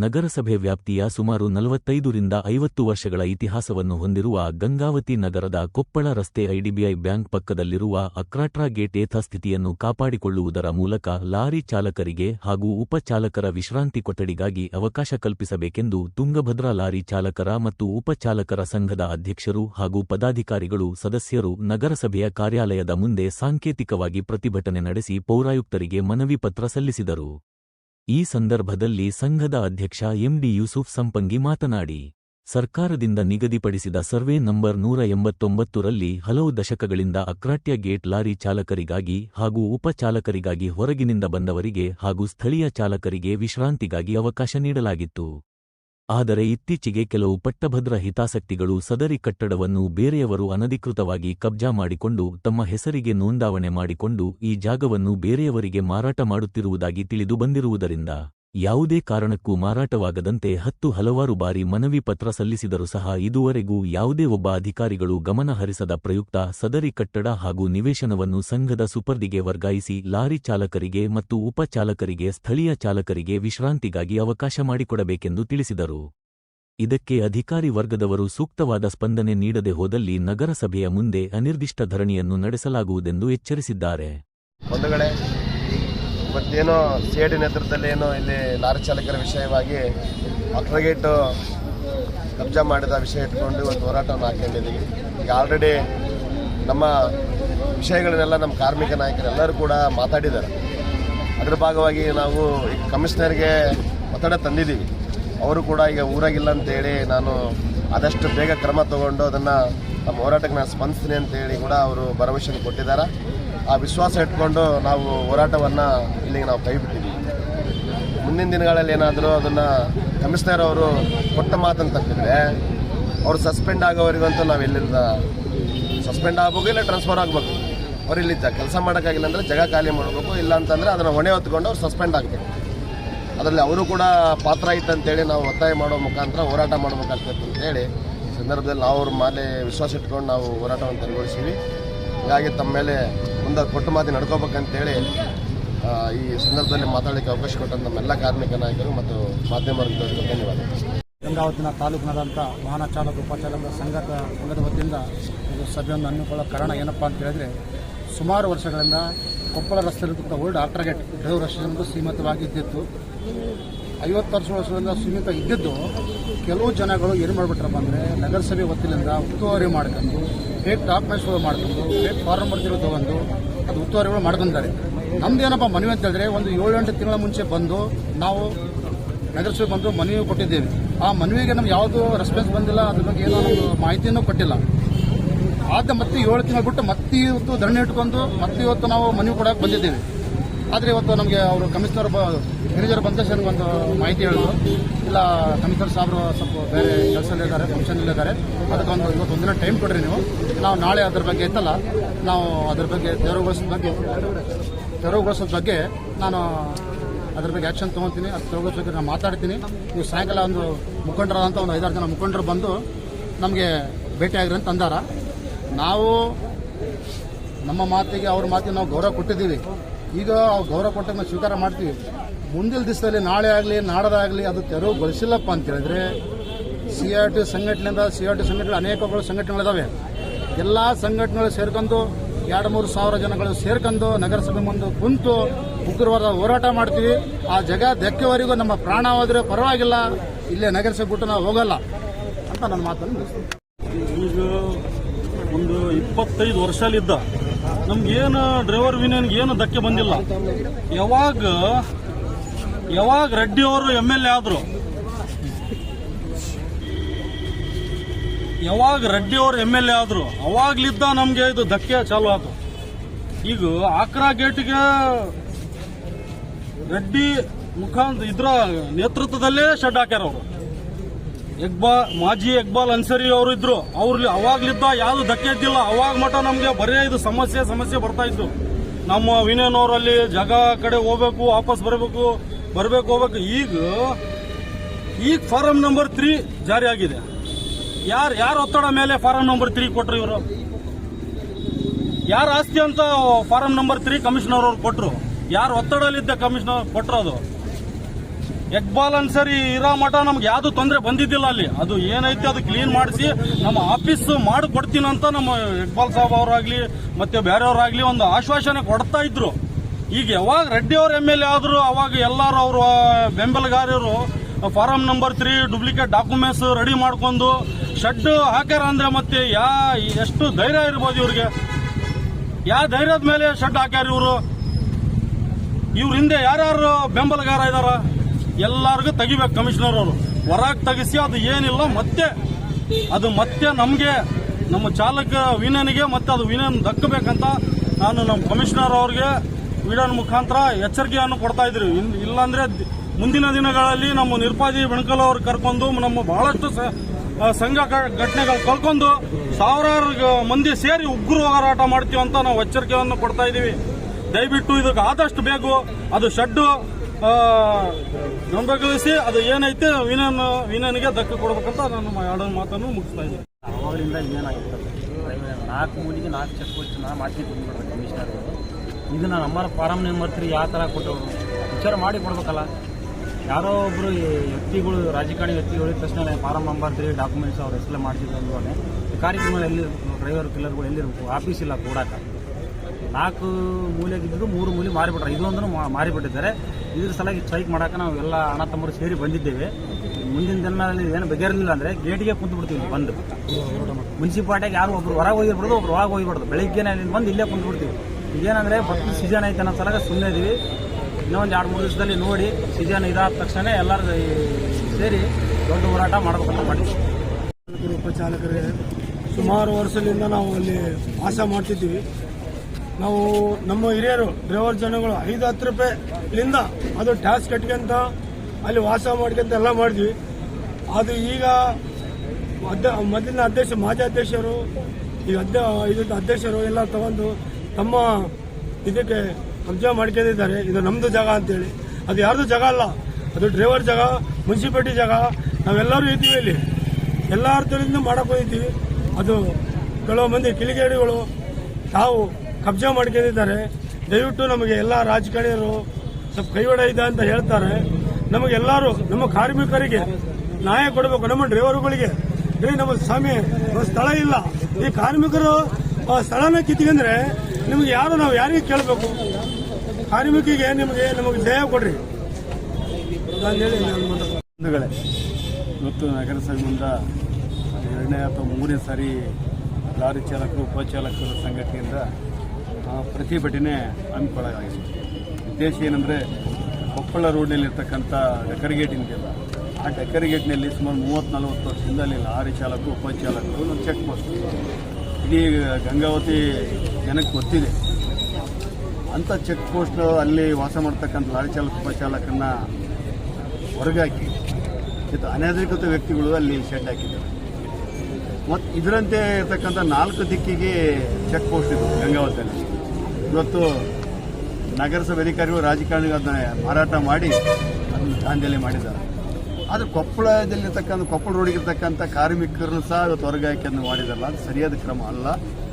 ನಗರಸಭೆ ವ್ಯಾಪ್ತಿಯ ಸುಮಾರು ನಲವತ್ತೈದರಿಂದ ಐವತ್ತು ವರ್ಷಗಳ ಇತಿಹಾಸವನ್ನು ಹೊಂದಿರುವ ಗಂಗಾವತಿ ನಗರದ ಕೊಪ್ಪಳ ರಸ್ತೆ ಐಡಿಬಿಐ ಬ್ಯಾಂಕ್ ಪಕ್ಕದಲ್ಲಿರುವ ಅಕ್ರಾಟ್ರಾ ಗೇಟ್ ಯಥಾಸ್ಥಿತಿಯನ್ನು ಕಾಪಾಡಿಕೊಳ್ಳುವುದರ ಮೂಲಕ ಲಾರಿ ಚಾಲಕರಿಗೆ ಹಾಗೂ ಉಪಚಾಲಕರ ವಿಶ್ರಾಂತಿ ಕೊಠಡಿಗಾಗಿ ಅವಕಾಶ ಕಲ್ಪಿಸಬೇಕೆಂದು ತುಂಗಭದ್ರಾ ಲಾರಿ ಚಾಲಕರ ಮತ್ತು ಉಪಚಾಲಕರ ಸಂಘದ ಅಧ್ಯಕ್ಷರು ಹಾಗೂ ಪದಾಧಿಕಾರಿಗಳು ಸದಸ್ಯರು ನಗರಸಭೆಯ ಕಾರ್ಯಾಲಯದ ಮುಂದೆ ಸಾಂಕೇತಿಕವಾಗಿ ಪ್ರತಿಭಟನೆ ನಡೆಸಿ ಪೌರಾಯುಕ್ತರಿಗೆ ಮನವಿ ಪತ್ರ ಸಲ್ಲಿಸಿದರು. ಈ ಸಂದರ್ಭದಲ್ಲಿ ಸಂಘದ ಅಧ್ಯಕ್ಷ ಎಂಡಿ ಯೂಸುಫ್ ಸಂಪಂಗಿ ಮಾತನಾಡಿ, ಸರ್ಕಾರದಿಂದ ನಿಗದಿಪಡಿಸಿದ ಸರ್ವೆ ನಂಬರ್ ನೂರ ಎಂಬತ್ತೊಂಬತ್ತರಲ್ಲಿ ಹಲವು ದಶಕಗಳಿಂದ ಅಕ್ರಾಟ್ಯ ಗೇಟ್ ಲಾರಿ ಚಾಲಕರಿಗಾಗಿ ಹಾಗೂ ಉಪಚಾಲಕರಿಗಾಗಿ ಹೊರಗಿನಿಂದ ಬಂದವರಿಗೆ ಹಾಗೂ ಸ್ಥಳೀಯ ಚಾಲಕರಿಗೆ ವಿಶ್ರಾಂತಿಗಾಗಿ ಅವಕಾಶ ನೀಡಲಾಗಿತ್ತು. ಆದರೆ ಇತ್ತೀಚೆಗೆ ಕೆಲವು ಪಟ್ಟಭದ್ರ ಹಿತಾಸಕ್ತಿಗಳು ಸದರಿ ಕಟ್ಟಡವನ್ನು ಬೇರೆಯವರು ಅನಧಿಕೃತವಾಗಿ ಕಬ್ಜಾ ಮಾಡಿಕೊಂಡು ತಮ್ಮ ಹೆಸರಿಗೆ ನೋಂದಾವಣೆ ಮಾಡಿಕೊಂಡು ಈ ಜಾಗವನ್ನು ಬೇರೆಯವರಿಗೆ ಮಾರಾಟ ಮಾಡುತ್ತಿರುವುದಾಗಿ ತಿಳಿದು ಬಂದಿರುವುದರಿಂದ ಯಾವುದೇ ಕಾರಣಕ್ಕೂ ಮಾರಾಟವಾಗದಂತೆ ಹತ್ತು ಹಲವಾರು ಬಾರಿ ಮನವಿ ಪತ್ರ ಸಲ್ಲಿಸಿದರೂ ಸಹ ಇದುವರೆಗೂ ಯಾವುದೇ ಒಬ್ಬ ಅಧಿಕಾರಿಗಳು ಗಮನ ಹರಿಸದ ಪ್ರಯುಕ್ತ ಸದರಿ ಕಟ್ಟಡ ಹಾಗೂ ನಿವೇಶನವನ್ನು ಸಂಘದ ಸುಪರ್ದಿಗೆ ವರ್ಗಾಯಿಸಿ ಲಾರಿ ಚಾಲಕರಿಗೆ ಮತ್ತು ಉಪಚಾಲಕರಿಗೆ ಸ್ಥಳೀಯ ಚಾಲಕರಿಗೆ ವಿಶ್ರಾಂತಿಗಾಗಿ ಅವಕಾಶ ಮಾಡಿಕೊಡಬೇಕೆಂದು ತಿಳಿಸಿದರು. ಇದಕ್ಕೆ ಅಧಿಕಾರಿ ವರ್ಗದವರು ಸೂಕ್ತವಾದ ಸ್ಪಂದನೆ ನೀಡದೆ ಹೋದಲ್ಲಿ ನಗರಸಭೆಯ ಮುಂದೆ ಅನಿರ್ದಿಷ್ಟ ಧರಣಿಯನ್ನು ನಡೆಸಲಾಗುವುದೆಂದು ಎಚ್ಚರಿಸಿದ್ದಾರೆ. ಇವತ್ತೇನೋ ಸಿ ಐ ಡಿ ನೇತೃತ್ವದಲ್ಲಿ ಏನೋ ಇಲ್ಲಿ ಲಾರಿ ಚಾಲಕರ ವಿಷಯವಾಗಿ ಅಕ್ರಗೇಟು ಕಬ್ಜಾ ಮಾಡಿದ ವಿಷಯ ಇಟ್ಕೊಂಡು ಒಂದು ಹೋರಾಟವನ್ನು ಹಾಕೊಂಡಿದ್ದೀವಿ ಈಗ ಆಲ್ರೆಡಿ ನಮ್ಮ ವಿಷಯಗಳನ್ನೆಲ್ಲ ನಮ್ಮ ಕಾರ್ಮಿಕ ನಾಯಕರೆಲ್ಲರೂ ಕೂಡ ಮಾತಾಡಿದ್ದಾರೆ. ಅದರ ಭಾಗವಾಗಿ ನಾವು ಈಗ ಕಮಿಷನರ್ಗೆ ಒತ್ತಡ ತಂದಿದ್ದೀವಿ. ಅವರು ಕೂಡ ಈಗ ಊರಾಗಿಲ್ಲ ಅಂತೇಳಿ ನಾನು ಆದಷ್ಟು ಬೇಗ ಕ್ರಮ ತಗೊಂಡು ಅದನ್ನು ನಮ್ಮ ಹೋರಾಟಕ್ಕೆ ನಾನು ಸ್ಪಂದಿಸ್ತೀನಿ ಅಂತೇಳಿ ಕೂಡ ಅವರು ಭರವಸೆಯನ್ನು ಕೊಟ್ಟಿದ್ದಾರೆ. ಆ ವಿಶ್ವಾಸ ಇಟ್ಕೊಂಡು ನಾವು ಹೋರಾಟವನ್ನು ಇಲ್ಲಿಗೆ ನಾವು ಕೈ ಬಿಟ್ಟಿದ್ದೀವಿ. ಮುಂದಿನ ದಿನಗಳಲ್ಲಿ ಏನಾದರೂ ಅದನ್ನು ಕಮಿಷನರ್ ಅವರು ಕೊಟ್ಟ ಮಾತನ್ನು ತಪ್ಪಿದ್ರೆ ಅವರು ಸಸ್ಪೆಂಡ್ ಆಗೋವರೆಗಂತೂ ನಾವು ಎಲ್ಲಿಂದ ಸಸ್ಪೆಂಡ್ ಆಗಬೇಕು ಇಲ್ಲ ಟ್ರಾನ್ಸ್ಫರ್ ಆಗಬೇಕು? ಅವ್ರು ಇಲ್ಲಿದ್ದ ಕೆಲಸ ಮಾಡೋಕ್ಕಾಗಿಲ್ಲ ಅಂದರೆ ಜಾಗ ಖಾಲಿ ಮಾಡಬೇಕು, ಇಲ್ಲ ಅಂತಂದರೆ ಅದನ್ನು ಹೊಣೆ ಹೊತ್ಕೊಂಡು ಅವ್ರು ಸಸ್ಪೆಂಡ್ ಆಗಬೇಕು. ಅದರಲ್ಲಿ ಅವರು ಕೂಡ ಪಾತ್ರ ಐತೆ ಅಂತೇಳಿ ನಾವು ಒತ್ತಾಯ ಮಾಡೋ ಮುಖಾಂತರ ಹೋರಾಟ ಮಾಡಬೇಕಾಗ್ತದೆ ಅಂತೇಳಿ ಸಂದರ್ಭದಲ್ಲಿ ನಾವು ಅವ್ರ ಮೇಲೆ ವಿಶ್ವಾಸ ಇಟ್ಕೊಂಡು ನಾವು ಹೋರಾಟವನ್ನು ತೆರವುಗೊಳಿಸಿವಿ ಹೀಗಾಗಿ ತಮ್ಮ ಮೇಲೆ ಮುಂದೆ ಕೊಟ್ಟು ಮಾತಿ ನಡ್ಕೋಬೇಕಂತೇಳಿ ಈ ಸಂದರ್ಭದಲ್ಲಿ ಮಾತಾಡಲಿಕ್ಕೆ ಅವಕಾಶ ಕೊಟ್ಟಂತ ನಮ್ಮೆಲ್ಲ ಕಾರ್ಮಿಕ ನಾಯಕರು ಮತ್ತು ಮಾಧ್ಯಮರಿಗೆ ಧನ್ಯವಾದ. ಗಂಗಾವತಿನ ತಾಲೂಕಿನಾದಂಥ ವಾಹನ ಚಾಲಕ, ಉಪಚಾಲಕ ಸಂಘದ ಸಂಘದ ವತಿಯಿಂದ ಇದು ಸಭೆಯನ್ನು ಹಮ್ಮಿಕೊಳ್ಳೋ ಕಾರಣ ಏನಪ್ಪ ಅಂತ ಹೇಳಿದ್ರೆ, ಸುಮಾರು ವರ್ಷಗಳಿಂದ ಕೊಪ್ಪಳ ರಸ್ತೆಯಲ್ಲಿರ್ತಕ್ಕಂಥ ಓಲ್ಡ್ ಆಲ್ಟರ್ಗೇಟ್ ಡ್ರೈವ್ ರಸ್ತೆ ಸೀಮಿತವಾಗಿ ಇದ್ದಿತ್ತು ಐವತ್ತು ವರ್ಷ ವರ್ಷದಿಂದ ಸೀಮಿತ ಇದ್ದಿದ್ದು ಕೆಲವು ಜನಗಳು ಏನು ಮಾಡಿಬಿಟ್ರಪ್ಪ ಅಂದರೆ ನಗರಸಭೆ ವತಿಯಿಂದ ಉತ್ತುವಾರಿ ಮಾಡ್ಕೊಂಡು ಫೇಕ್ ಡಾಕ್ಯುಮೆಂಟ್ಸ್ಗಳು ಮಾಡ್ಕೊಂಡು ಫೇಕ್ ಫಾರ್ಮ್ ಬರ್ತಿರೋ ತಗೊಂಡು ಅದು ಉತ್ತುವಾರಿಗಳು ಮಾಡ್ಕೊಂತಾರೆ. ನಮ್ದು ಏನಪ್ಪ ಮನವಿ ಅಂತ ಹೇಳಿದ್ರೆ ಒಂದು ಏಳೆಂಟು ತಿಂಗಳ ಮುಂಚೆ ಬಂದು ನಾವು ನಗರಸಭೆ ಬಂದು ಮನವಿ ಕೊಟ್ಟಿದ್ದೇವೆ. ಆ ಮನವಿಗೆ ನಮ್ಗೆ ಯಾವುದು ರೆಸ್ಪಾನ್ಸ್ ಬಂದಿಲ್ಲ, ಅದ್ರ ಬಗ್ಗೆ ಏನೋ ಮಾಹಿತಿಯನ್ನು ಕೊಟ್ಟಿಲ್ಲ. ಆದ ಮತ್ತೆ ಏಳು ತಿಂಗಳು ಬಿಟ್ಟು ಮತ್ತೆ ಇವತ್ತು ಧರಣಿ ಇಟ್ಕೊಂಡು ಮತ್ತೆ ಇವತ್ತು ನಾವು ಮನವಿ ಕೊಡಕ್ಕೆ ಬಂದಿದ್ದೇವೆ. ಆದರೆ ಇವತ್ತು ನಮಗೆ ಅವರು ಕಮಿಷನರ್ ಮ್ಯಾನೇಜರ್ ಬಂದ ನನಗೆ ಒಂದು ಮಾಹಿತಿ ಹೇಳಿದ್ರು. ಇಲ್ಲ ಕಮಿಷನರ್ ಸಾಬ್ರು ಸ್ವಲ್ಪ ಬೇರೆ ಕೆಲಸದಲ್ಲಿದ್ದಾರೆ ಫಂಕ್ಷನಲ್ಲಿದ್ದಾರೆ ಅದಕ್ಕೆ ಒಂದು ಇವತ್ತು ಒಂದಿನ ಟೈಮ್ ಕೊಡ್ರಿ ನೀವು. ನಾವು ನಾಳೆ ಅದ್ರ ಬಗ್ಗೆ ಇತ್ತಲ್ಲ ನಾವು ಅದ್ರ ಬಗ್ಗೆ ತೆರವುಗೊಳಿಸೋದ್ ಬಗ್ಗೆ ತೆರವುಗೊಳಿಸೋದ್ ಬಗ್ಗೆ ನಾನು ಅದ್ರ ಬಗ್ಗೆ ಆ್ಯಕ್ಷನ್ ತೊಗೊತೀನಿ. ಅದು ತೆರವುಗೊಳಿಸೋ ಬಗ್ಗೆ ನಾನು ಮಾತಾಡ್ತೀನಿ. ನೀವು ಸಾಯಂಕಾಲ ಒಂದು ಮುಖಂಡರಾದಂಥ ಒಂದು ಐದಾರು ಜನ ಮುಖಂಡರು ಬಂದು ನಮಗೆ ಭೇಟಿಯಾಗಿರಿ ಅಂತ ಅಂದಾರ. ನಾವು ನಮ್ಮ ಮಾತಿಗೆ ಅವ್ರ ಮಾತಿಗೆ ನಾವು ಗೌರವ ಕೊಟ್ಟಿದ್ದೀವಿ. ಈಗ ಅವ್ರು ಗೌರವ ಕೊಟ್ಟಾಗ ಸ್ವೀಕಾರ ಮಾಡ್ತೀವಿ. ಮುಂದಿನ ದಿವಸದಲ್ಲಿ ನಾಳೆ ಆಗಲಿ ನಾಡದಾಗಲಿ ಅದು ತೆರವುಗೊಳಿಸಿಲ್ಲಪ್ಪ ಅಂತ ಹೇಳಿದ್ರೆ ಸಿ ಆರ್ ಟಿ ಸಂಘಟನೆಯಿಂದ ಸಿ ಆರ್ ಟಿ ಸಂಘಟನೆ ಅನೇಕ ಸಂಘಟನೆಗಳಿದಾವೆ. ಎಲ್ಲ ಸಂಘಟನೆಗಳು ಸೇರ್ಕೊಂಡು ಎರಡು ಮೂರು ಸಾವಿರ ಜನಗಳು ಸೇರ್ಕೊಂಡು ನಗರಸಭೆ ಮುಂದೆ ಕುಂತು ಉಗ್ರವಾದ ಹೋರಾಟ ಮಾಡ್ತೀವಿ. ಆ ಜಗ ಧಕ್ಕೆವರೆಗೂ ನಮ್ಮ ಪ್ರಾಣ ಹೋದ್ರೆ ಪರವಾಗಿಲ್ಲ. ಇಲ್ಲೇ ನಗರಸಭೆ ಬಿಟ್ಟು ನಾವು ಹೋಗಲ್ಲ ಅಂತ ನನ್ನ ಮಾತನ್ನು ಈಗ ಒಂದು ಇಪ್ಪತ್ತೈದು ವರ್ಷಲಿದ್ದ ನಮ್ಗೇನು ಡ್ರೈವರ್ ಯೂನಿಯನ್ಗೆ ಏನು ಧಕ್ಕೆ ಬಂದಿಲ್ಲ. ಯಾವಾಗ ಯಾವಾಗ ರೆಡ್ಡಿ ಅವರು ಎಂ ಎಲ್ ಎ ಆದ್ರು? ಯಾವಾಗ ರೆಡ್ಡಿ ಅವರು ಎಂ ಎಲ್ ಎ ಆದ್ರು? ಅವಾಗ್ಲಿದ್ದ ನಮ್ಗೆ ಇದು ಧಕ್ಕೆ ಚಾಲು ಆಯ್ತು ಈಗ ಆಕ್ರಾ ಗೇಟ್ಗೆ ರೆಡ್ಡಿ ಮುಖಾಂತ ಇದ್ರ ನೇತೃತ್ವದಲ್ಲೇ ಶೆಡ್ ಹಾಕ್ಯಾರ ಅವರು. ಇಕ್ಬಾ ಮಾಜಿ ಎಕ್ಬಾಲ್ ಅನ್ಸರಿ ಅವರು ಇದ್ರು. ಅವ್ರ ಅವಾಗ್ಲಿದ್ದ ಯಾವ್ದು ಧಕ್ಕೆ ಇದ್ದಿಲ್ಲ. ಅವಾಗ ಮಠ ನಮ್ಗೆ ಬರೀ ಇದು ಸಮಸ್ಯೆ ಸಮಸ್ಯೆ ಬರ್ತಾ ಇತ್ತು. ನಮ್ಮ ವಿನಯನವರಲ್ಲಿ ಜಾಗ ಕಡೆ ಹೋಗ್ಬೇಕು, ವಾಪಸ್ ಬರಬೇಕು. ಬರ್ಬೇಕು ಹೋಗ್ಬೇಕು. ಈಗ ಈಗ ಫಾರಂ ನಂಬರ್ ತ್ರೀ ಜಾರಿ ಆಗಿದೆ. ಯಾರು ಯಾರು ಒತ್ತಡ ಮೇಲೆ ಫಾರಂ ನಂಬರ್ ತ್ರೀ ಕೊಟ್ರು ಇವರು? ಯಾರು ಆಸ್ತಿ ಅಂತ ಫಾರಂ ನಂಬರ್ ತ್ರೀ ಕಮಿಷನರ್ ಅವ್ರು ಕೊಟ್ಟರು ಯಾರು ಒತ್ತಡಲ್ಲಿದ್ದ ಕಮಿಷನರ್ ಕೊಟ್ಟರು ಅದು? ಎಕ್ಬಾಲ್ ಅನ್ಸರಿ ಇರೋ ಮಠ ನಮ್ಗೆ ಯಾವುದು ತೊಂದರೆ ಬಂದಿದ್ದಿಲ್ಲ ಅಲ್ಲಿ. ಅದು ಏನೈತೆ ಅದು ಕ್ಲೀನ್ ಮಾಡಿಸಿ, ನಮ್ಮ ಆಫೀಸ್ ಮಾಡಿ ಕೊಡ್ತೀನಿ ಅಂತ ನಮ್ಮ ಇಕ್ಬಾಲ್ ಸಾಬ್ ಅವರಾಗ್ಲಿ, ಮತ್ತೆ ಬೇರೆಯವರಾಗ್ಲಿ ಒಂದು ಆಶ್ವಾಸನೆ ಕೊಡ್ತಾ ಇದ್ರು. ಈಗ ಯಾವಾಗ ರೆಡ್ಡಿ ಅವ್ರ ಎಂ ಎಲ್ ಎ ಆದರೂ ಅವಾಗ ಎಲ್ಲಾರು ಅವರು ಬೆಂಬಲಗಾರರು form number three duplicate documents ready ಮಾಡ್ಕೊಂಡು ಶೆಡ್ ಹಾಕ್ಯಾರ ಅಂದ್ರೆ ಮತ್ತೆ ಯಾ, ಎಷ್ಟು ಧೈರ್ಯ ಇರ್ಬೋದು ಇವ್ರಿಗೆ? ಯಾವ ಧೈರ್ಯದ ಮೇಲೆ ಶೆಡ್ ಹಾಕ್ಯಾರ ಇವರು? ಇವ್ರ ಹಿಂದೆ ಯಾರ್ಯಾರು ಬೆಂಬಲಗಾರ ಇದಾರ? ಎಲ್ಲಾರ್ಗು ತೆಗಿಬೇಕು ಕಮಿಷನರ್ ಅವರು. ಹೊರಗೆ ತೆಗಿಸಿ ಅದು ಏನಿಲ್ಲ, ಮತ್ತೆ ಅದು ಮತ್ತೆ ನಮಗೆ, ನಮ್ಮ ಚಾಲಕ ವಿನನಿಗೆ ಮತ್ತೆ ಅದು ವಿನಯನ್ ದಕ್ಕಬೇಕಂತ ನಾನು ನಮ್ಮ ಕಮಿಷನರ್ ಅವ್ರಿಗೆ ವಿಡಿಯೋನ ಮುಖಾಂತರ ಎಚ್ಚರಿಕೆಯನ್ನು ಕೊಡ್ತಾ ಇದ್ರು. ಇಲ್ಲಾಂದ್ರೆ ಮುಂದಿನ ದಿನಗಳಲ್ಲಿ ನಮ್ಮ ನಿರ್ಪಾಜಿ ಬೆಣಕಲ್ ಅವರು ಕರ್ಕೊಂಡು ನಮ್ಮ ಬಹಳಷ್ಟು ಸಂಘ ಘಟನೆಗಳು ಕಲ್ಕೊಂಡು ಸಾವಿರಾರು ಮಂದಿ ಸೇರಿ ಉಗ್ರ ಹೋರಾಟ ಮಾಡ್ತೀವಿ ಅಂತ ನಾವು ಎಚ್ಚರಿಕೆಯನ್ನು ಕೊಡ್ತಾ ಇದ್ದೀವಿ. ದಯವಿಟ್ಟು ಇದಕ್ಕೆ ಆದಷ್ಟು ಬೇಕು. ಅದು ಶೆಡ್ಡು ಗಂಭಗಳಿಸಿ ಅದು ಏನೈತೆ ವಿನನ್, ವಿನನ್ಗೆ ಧಕ್ಕೆ ಕೊಡ್ಬೇಕಂತ ನಾನು ಎರಡು ಮಾತನ್ನು ಮುಗಿಸ್ತಾ ಇದ್ದೀನಿ. ಅವಾಗಲಿಂದ ಇನ್ನೇನಾಗಿತ್ತು? ನಾಲ್ಕು ಮೂಲಿಗೆ ನಾಲ್ಕು ಚೆಕ್ ಪೋಸ್ಟ್ ನಾ ಮಾಡ್ಕೊಂಡು ಬಂದ್ಬಿಡ್ತಾರೆ ಕಮಿಷನರ್ ಇದನ್ನ ನಮ್ಮ ಫಾರಂ ನಂಬರ್ ತ್ರೀ ಯಾವ ಥರ ಕೊಟ್ಟವರು? ವಿಚಾರ ಮಾಡಿ ಕೊಡ್ಬೇಕಲ್ಲ. ಯಾರೋ ಒಬ್ಬರು ವ್ಯಕ್ತಿಗಳು, ರಾಜಕಾರಣಿ ವ್ಯಕ್ತಿಗಳು ತಕ್ಷಣ ಫಾರಂ ನಂಬರ್ ತ್ರೀ ಡಾಕ್ಯುಮೆಂಟ್ಸ್ ಅವ್ರ ಹೆಸರು ಮಾಡಿಸಿದ್ರು ಕಾರ್ಯಕ್ರಮ ಎಲ್ಲಿ ಡ್ರೈವರ್ ಕಿಲ್ಲರ್ಗಳು ಎಲ್ಲಿರ್ಬೇಕು ಆಫೀಸ್ ಇಲ್ಲ, ಕೂಡಾಕ. ನಾಲ್ಕು ಮೂಲೆಗಿದ್ದು ಮೂರು ಮೂಲೆ ಮಾರಿಬಿಟ್ರೆ. ಇದೊಂದನ್ನು ಮಾರಿಬಿಟ್ಟಿದ್ದಾರೆ. ಇದ್ರ ಸಲಾಗಿ ಸ್ಟ್ರೈಕ್ ಮಾಡೋಕೆ ನಾವು ಎಲ್ಲ ಅಣ್ಣ ತಮ್ಮರು ಸೇರಿ ಬಂದಿದ್ದೇವೆ. ಮುಂದಿನ ದಿನಗಳಲ್ಲಿ ಏನು ಬಗೆಹರಿಲಿಲ್ಲ ಅಂದರೆ ಗೇಟಿಗೆ ಕುಂತು ಬಿಡ್ತೀವಿ ಬಂದು. ಮುನ್ಸಿಪಾಲ್ಟಿಯಾಗ ಯಾರು ಒಬ್ರು ಹೊರಗೆ ಹೋಗಿರ್ಬಾರ್ದು, ಒಬ್ರು ಒಳಗೆ ಬೆಳಿಗ್ಗೆ ಬೆಳಿಗ್ಗೆನೇ ಬಂದು ಇಲ್ಲೇ ಕುಂತು ಬಿಡ್ತೀವಿ ಈಗೇನಂದ್ರೆ ಭಕ್ತಿ ಸೀಸನ್ ಐತೆ ಅನ್ನೋ ಸಲಗ ಸುಮ್ಮನೆ ಇದೀವಿ. ಇನ್ನೊಂದು ಎರಡು, ಮೂರು ದಿವಸದಲ್ಲಿ ನೋಡಿ ಸೀಸನ್ ಇದಾದ ತಕ್ಷಣ ಎಲ್ಲರೂ ಸೇರಿ ದೊಡ್ಡ ಹೋರಾಟ ಮಾಡಬೇಕಂತ ಮಾಡಿ ಚಾಲಕರು ಉಪಚಾಲಕರೇ ಸುಮಾರು ವರ್ಷದಿಂದ ನಾವು ಅಲ್ಲಿ ವಾಸ ಮಾಡ್ತಿದ್ದೀವಿ. ನಾವು ನಮ್ಮ ಹಿರಿಯರು, ಡ್ರೈವರ್ ಜನಗಳು ಐದು, ಹತ್ತು ರೂಪಾಯಿಲಿಂದ ಅದು ಟ್ಯಾಕ್ಸ್ ಕಟ್ಕೊಂತ ಅಲ್ಲಿ ವಾಸ ಮಾಡ್ಕೊಂತ ಎಲ್ಲ ಮಾಡಿದ್ವಿ. ಅದು ಈಗ ಮೊದಲಿನ ಅಧ್ಯಕ್ಷ, ಮಾಜಿ ಅಧ್ಯಕ್ಷರು ಈಗ ಅಧ್ಯ ಇದಕ್ಕೆ ಅಧ್ಯಕ್ಷರು ಎಲ್ಲ ತಗೊಂಡು ತಮ್ಮ ಇದಕ್ಕೆ ಕಬ್ಜಾ ಮಾಡ್ಕೊಂಡಿದ್ದಾರೆ. ಇದು ನಮ್ಮದು ಜಾಗ ಅಂತೇಳಿ. ಅದು ಯಾರ್ದು ಜಾಗ ಅಲ್ಲ. ಅದು ಡ್ರೈವರ್ ಜಾಗ, ಮುನ್ಸಿಪಾಲ್ಟಿ ಜಾಗ. ನಾವೆಲ್ಲರೂ ಇದ್ದೀವಿ ಇಲ್ಲಿ. ಎಲ್ಲ ಅರ್ಥದಿಂದ ಮಾಡಕ್ ಹೋಗಿದ್ದೀವಿ. ಅದು ಕೆಲವು ಮಂದಿ ಕಿಲಿಗೇಡಿಗಳು ತಾವು ಕಬ್ಜಾ ಮಾಡ್ಕೊಂಡಿದ್ದಾರೆ. ದಯವಿಟ್ಟು ನಮಗೆ ಎಲ್ಲ ರಾಜಕಾರಣಿಯರು ಸ್ವಲ್ಪ ಕೈವಾಡ ಇದೆ ಅಂತ ಹೇಳ್ತಾರೆ. ನಮಗೆಲ್ಲರೂ ನಮ್ಮ ಕಾರ್ಮಿಕರಿಗೆ ನ್ಯಾಯ ಕೊಡಬೇಕು. ನಮ್ಮ ಡ್ರೈವರ್ಗಳಿಗೆ. ನಮ್ಮ ಸ್ವಾಮಿ, ನಮ್ಮ ಸ್ಥಳ ಇಲ್ಲ. ಈ ಕಾರ್ಮಿಕರು ಸ್ಥಳನ ಕಿತ್ಕೊಂಡ್ರೆ ನಿಮ್ಗೆ ಯಾರು ನಾವು ಯಾರಿಗೆ ಕೇಳಬೇಕು? ಕಾರ್ಮಿಕಿಗೆ ನಿಮಗೆ ನಿಮಗೆ ದಯ ಕೊಡ್ರಿ. ಬಂಧುಗಳೇ, ಇವತ್ತು ನಗರಸಭೆಯಿಂದ ಎರಡನೇ ಅಥವಾ ಮೂರನೇ ಸಾರಿ ಲಾರಿ ಚಾಲಕರು, ಉಪಚಾಲಕರ ಸಂಘಟನೆಯಿಂದ ಪ್ರತಿಭಟನೆ ಹಮ್ಮಿಕೊಳ್ಳಲಾಗಿದೆ. ಉದ್ದೇಶ ಏನಂದರೆ, ಕೊಪ್ಪಳ ರೋಡ್ನಲ್ಲಿರ್ತಕ್ಕಂಥ ಡೆಕರ್ಗೇಟ್ ಇದೆಯಲ್ಲ ಆ ಡೆಕರ್ಗೇಟ್ನಲ್ಲಿ ಸುಮಾರು ಮೂವತ್ತು ನಲವತ್ತು ವರ್ಷದಿಂದ ಅಲ್ಲಿ ಲಾರಿ ಚಾಲಕರು, ಉಪಚಾಲಕರು ಚೆಕ್ ಪೋಸ್ಟ್. ಇಡೀ ಗಂಗಾವತಿ ಜನಕ್ಕೆ ಗೊತ್ತಿದೆ. ಅಂಥ ಚೆಕ್ ಪೋಸ್ಟ್ ಅಲ್ಲಿ ವಾಸ ಮಾಡ್ತಕ್ಕಂಥ ಲಾರಿ ಚಾಲಕ ಉಪಚಾಲಕರನ್ನ ಹೊರಗಾಕಿ ಇದು ಅನಧಿಕೃತ ವ್ಯಕ್ತಿಗಳು ಅಲ್ಲಿ ಶೆಡ್ ಹಾಕಿದ್ದಾರೆ. ಮತ್ತು ಇದರಂತೆ ಇರತಕ್ಕಂಥ ನಾಲ್ಕು ದಿಕ್ಕಿಗೆ ಚೆಕ್ ಪೋಸ್ಟ್ ಇದು ಗಂಗಾವತಿಯಲ್ಲಿ. ಇವತ್ತು ನಗರಸಭೆ ಅಧಿಕಾರಿಗಳು ರಾಜಕಾರಣಿಗಳು ಮಾರಾಟ ಮಾಡಿ ಅದನ್ನು ದಾಂಧಲೆ ಮಾಡಿದ್ದಾರೆ. ಆದರೆ ಕೊಪ್ಪಳದಲ್ಲಿರ್ತಕ್ಕಂಥ, ಕೊಪ್ಪಳ ರೋಡಿಗಿರ್ತಕ್ಕಂಥ ಕಾರ್ಮಿಕರನ್ನು ಸಹ ಇವತ್ತು ಮಾಡಿದಲ್ಲ. ಅದು ಸರಿಯಾದ ಕ್ರಮ ಅಲ್ಲ.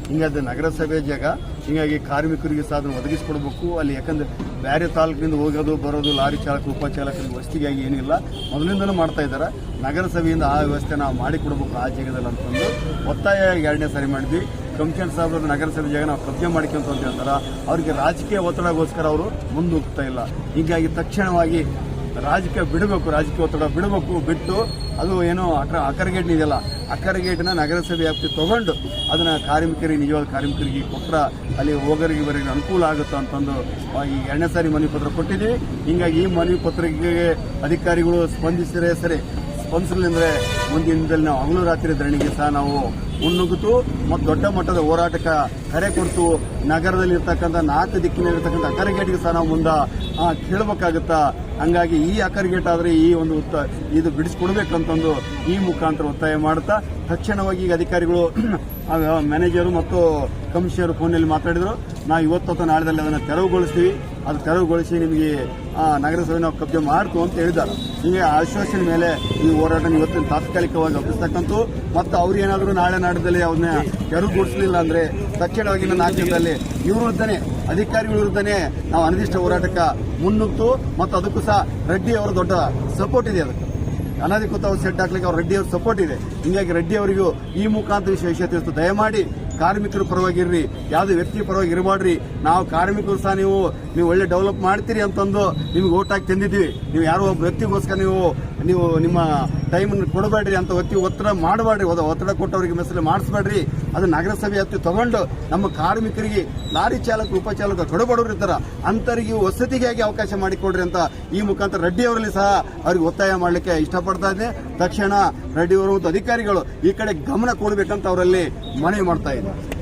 ಹಿಂಗಾಗಿ ನಗರಸಭೆ ಜಾಗ, ಹಿಂಗಾಗಿ ಕಾರ್ಮಿಕರಿಗೆ ಸಹ ಅದನ್ನು ಒದಗಿಸ್ಕೊಡ್ಬೇಕು. ಅಲ್ಲಿ ಯಾಕಂದ್ರೆ ಬೇರೆ ತಾಲೂಕಿನಿಂದ ಹೋಗೋದು, ಬರೋದು, ಲಾರಿ ಚಾಲಕ ಉಪಚಾಲಕರಿಗೆ ವಸ್ತಿಗಾಗಿ ಏನಿಲ್ಲ. ಮೊದಲಿಂದಲೂ ಮಾಡ್ತಾ ಇದ್ದಾರೆ. ನಗರಸಭೆಯಿಂದ ಆ ವ್ಯವಸ್ಥೆ ನಾವು ಮಾಡಿಕೊಡ್ಬೇಕು ಆ ಜಾಗದಲ್ಲಿ ಅಂತಂದು ಒತ್ತಾಯ ಎರಡನೇ ಸಾರಿ ಮಾಡಿದ್ವಿ. ಕಮಿಷನ್ ಸಾಹೇಬರು ನಗರಸಭೆ ಜಾಗ ನಾವು ಕಬ್ಜೆ ಮಾಡ್ಕೊಂತ ಅಂತ ಹೇಳ್ತಾರೆ. ಅವರಿಗೆ ರಾಜಕೀಯ ಒತ್ತಡಗೋಸ್ಕರ ಅವರು ಮುಂದೋಗ್ತಾ ಇಲ್ಲ. ಹೀಗಾಗಿ ತಕ್ಷಣವಾಗಿ ರಾಜಕೀಯ ಬಿಡಬೇಕು, ರಾಜಕೀಯ ಒತ್ತಡ ಬಿಡಬೇಕು ಬಿಟ್ಟು ಅದು ಏನೋ ಅಕ್ರ ಅಕರಗೇಟ್ ಇದೆಯಲ್ಲ ಅಕ್ಕರಗೇಟ್ನ ನಗರಸಭೆ ವ್ಯಾಪ್ತಿ ತಗೊಂಡು ಅದನ್ನ ಕಾರ್ಮಿಕರಿಗೆ, ನಿಜವಾದ ಕಾರ್ಮಿಕರಿಗೆ ಕೊಟ್ಟರೆ ಅಲ್ಲಿ ಹೋಗರಿಗೆ ಬರೋರಿಗೆ ಅನುಕೂಲ ಆಗುತ್ತೆ ಅಂತಂದು ಈ ಎರಡನೇ ಸಾರಿ ಮನವಿ ಪತ್ರ ಕೊಟ್ಟಿದ್ದೀವಿ. ಹಿಂಗಾಗಿ ಈ ಮನವಿ ಪತ್ರಕ್ಕೆ ಅಧಿಕಾರಿಗಳು ಸ್ಪಂದಿಸಿದರೆ ಸರಿ ಸ್ಪಂದಿಸಲಿಂದ್ರೆ ಮುಂದಿನ ದಿನದಲ್ಲಿ ನಾವು ಹಗಲು ರಾತ್ರಿ ಧರಣಿಗೆ ಸಹ ನಾವು ಮುನ್ನುಗ್ಗುತ್ತು ಮತ್ತು ದೊಡ್ಡ ಮಟ್ಟದ ಹೋರಾಟಕ್ಕೆ ಕರೆ ಕೊಡ್ತು. ನಗರದಲ್ಲಿರ್ತಕ್ಕಂಥ ನಾಲ್ಕು ದಿಕ್ಕಿನಲ್ಲಿರ್ತಕ್ಕಂಥ ಅಕ್ಕರಗೇಟ್ಗೆ ಸಹ ನಾವು ಮುಂದೆ ಕೇಳಬೇಕಾಗುತ್ತಾ ಹಂಗಾಗಿ ಈ ಅಕರ್ಗೇಟ್ ಆದರೆ ಈ ಒಂದು ಉತ್ತ ಇದು ಬಿಡಿಸ್ಕೊಡ್ಬೇಕಂತಂದು ಈ ಮುಖಾಂತರ ಒತ್ತಾಯ ಮಾಡ್ತಾ ತಕ್ಷಣವಾಗಿ ಈಗ ಅಧಿಕಾರಿಗಳು ಮ್ಯಾನೇಜರು ಮತ್ತು ಕಮಿಷನರ್ ಫೋನಲ್ಲಿ ಮಾತಾಡಿದರು. ನಾವು ಇವತ್ತು ಅಥವಾ ನಾಳೆದಲ್ಲಿ ಅದನ್ನು ತೆರವುಗೊಳಿಸ್ತೀವಿ. ಅದು ತೆರವುಗೊಳಿಸಿ ನಿಮಗೆ ಆ, ನಗರಸಭೆ ನಾವು ಕಬ್ಜೆ ಮಾಡ್ತು ಅಂತ ಹೇಳಿದ್ದಾರೆ. ಹೀಗೆ ಆಶ್ವಾಸನೆ ಮೇಲೆ ಈ ಹೋರಾಟ ಇವತ್ತಿನ ತಾತ್ಕಾಲಿಕವಾಗಿ ಒಪ್ಪಿಸ್ತಕ್ಕಂಥ ಮತ್ತು ಅವ್ರು ಏನಾದರೂ ನಾಳೆ ನಾಡದಲ್ಲಿ ಅವನ್ನ ತೆರವುಗೊಳಿಸಲಿಲ್ಲ ಅಂದ್ರೆ ತಕ್ಷಣವಾಗಿ ನನ್ನ ಆಕ್ಷೇಪದಲ್ಲಿ ಇವ್ರ ವಿರುದ್ಧನೇ, ಅಧಿಕಾರಿಗಳ ವಿರುದ್ಧನೇ ನಾವು ಅನಿರ್ದಿಷ್ಟ ಹೋರಾಟಕ್ಕೆ ಮುನ್ನುಗ್ತು ಮತ್ತು ಅದಕ್ಕೂ ಸಹ ರೆಡ್ಡಿ ಅವರ ದೊಡ್ಡ ಸಪೋರ್ಟ್ ಇದೆ ಅದಕ್ಕೆ. ಅನಧಿಕೃತ ಸೆಟ್ ಹಾಕ್ಲಿಕ್ಕೆ ಅವ್ರ ರೆಡ್ಡಿ ಅವ್ರ ಸಪೋರ್ಟ್ ಇದೆ. ಹಿಂಗಾಗಿ ರೆಡ್ಡಿ ಅವರಿಗೂ ಈ ಮುಖಾಂತರ ವಿಷಯ ತಿಳಿಸ್ತು. ದಯಮಾಡಿ ಕಾರ್ಮಿಕರ ಪರವಾಗಿರ್ರಿ, ಯಾವುದೇ ವ್ಯಕ್ತಿ ಪರವಾಗಿ ಇರಬಾಡ್ರಿ ನಾವು ಕಾರ್ಮಿಕರು ಸಹ ನೀವು ನೀವು ಒಳ್ಳೆ ಡೆವಲಪ್ ಮಾಡ್ತೀರಿ ಅಂತಂದು ನಿಮ್ಗೆ ಓಟ್ ಹಾಕಿ ತಂದಿದ್ದೀವಿ. ನೀವು ಯಾರೋ ಒಬ್ಬ ವ್ಯಕ್ತಿಗೋಸ್ಕರ ನೀವು ನೀವು ನಿಮ್ಮ ಟೈಮನ್ನು ಕೊಡಬೇಡ್ರಿ ಅಂತ ಒತ್ತಿ ಒತ್ತಡ ಮಾಡಬೇಡ್ರಿ. ಒತ್ತಡ ಕೊಟ್ಟವರಿಗೆ ಮೆಸೇಜ್ ಮಾಡಿಸ್ಬೇಡ್ರಿ. ಅದು ನಗರಸಭೆ ಹತ್ತಿ ತಗೊಂಡು ನಮ್ಮ ಕಾರ್ಮಿಕರಿಗೆ ಲಾರಿ ಚಾಲಕ ಉಪಚಾಲಕ ಕಡುಬಡವರು ಇರ್ತಾರ, ಅಂತರಿಗೆ ವಸತಿಗಾಗಿ ಅವಕಾಶ ಮಾಡಿಕೊಡ್ರಿ ಅಂತ ಈ ಮುಖಾಂತರ ರೆಡ್ಡಿ ಅವರಲ್ಲಿ ಸಹ ಅವ್ರಿಗೆ ಒತ್ತಾಯ ಮಾಡಲಿಕ್ಕೆ ಇಷ್ಟಪಡ್ತಾ ಇದ್ದೆ. ತಕ್ಷಣ ರೆಡ್ಡಿ ಅವರು ಮತ್ತು ಅಧಿಕಾರಿಗಳು ಈ ಕಡೆ ಗಮನ ಕೊಡಬೇಕಂತ ಅವರಲ್ಲಿ ಮನವಿ ಮಾಡ್ತಾ ಇದ್ದಾರೆ